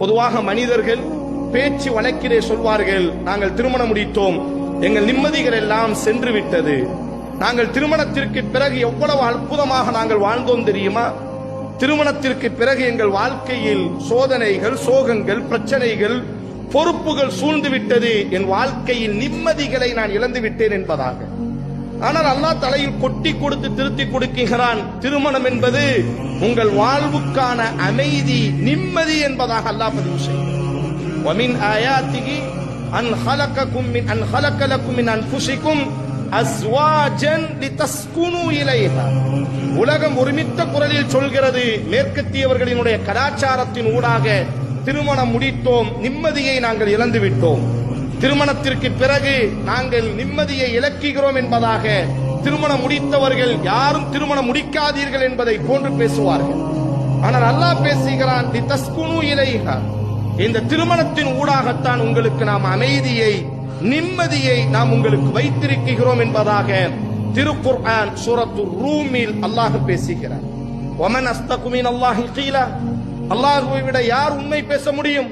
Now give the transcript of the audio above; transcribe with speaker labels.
Speaker 1: பொதுவாக மனிதர்கள் பேச்சு வழக்கிலே சொல்வார்கள் நாங்கள் திருமணம் முடித்தோம். எங்கள் நிம்மதிகள் எல்லாம் சென்று விட்டது. நாங்கள் திருமணத்திற்கு பிறகு எவ்வளவு அற்புதமாக நாங்கள் வாழ்ந்தோம் தெரியுமா? திருமணத்திற்கு பிறகு எங்கள் வாழ்க்கையில் சோதனைகள் சோகங்கள் பிரச்சனைகள் பொறுப்புகள் சூழ்ந்து விட்டது. என் வாழ்க்கையில் நிம்மதிகளை நான் இழந்து விட்டேன் என்பதாக. ஆனால் அல்லாஹ் தலையில் கொட்டி கொடுத்து திருத்தி கொடுக்குகிறான் திருமணம் என்பது உங்கள் வாழ்வுக்கான அமைதி நிம்மதி என்பதாக அல்லாஹ் பதிவு செய்யும் ஆயாத்திகி அன் ஹலக்கக்கும் அன் ஹலக்கலக்கும் அன் புஷிக்கும் அஸ்வாஜன் லிதஸ்குனு இலைஹா உலகம் ஒருமித்த குரலில் சொல்கிறது மேற்கத்தியவர்களினுடைய கலாச்சாரத்தின் ஊடாக திருமணம் முடித்தோம் நிம்மதியை நாங்கள் இழந்துவிட்டோம். விட்டோம் திருமணத்திற்கு பிறகு நாங்கள் நிம்மதியை இழக்குகிறோம் என்பதாக திருமணம் முடித்தவர்கள் யாரும் திருமணம் முடிக்காதீர்கள் என்பதை போன்று பேசுவார்கள். ஆனால் அல்லாஹ் பேசுகிறான் இந்த திருமணத்தின் ஊடாகத்தான் உங்களுக்கு நாம் அமைதியை நிம்மதியை நாம் உங்களுக்கு வைத்திருக்கிறோம் என்பதாக திருக்குர்ஆன் சூரத்து ரூமில் அல்லாஹ் பேசுகிறார் ஒமன் அஸ்தகுமின் அல்லாஹி கீழா அல்லாஹுவை விட யார் உண்மை பேச முடியும்?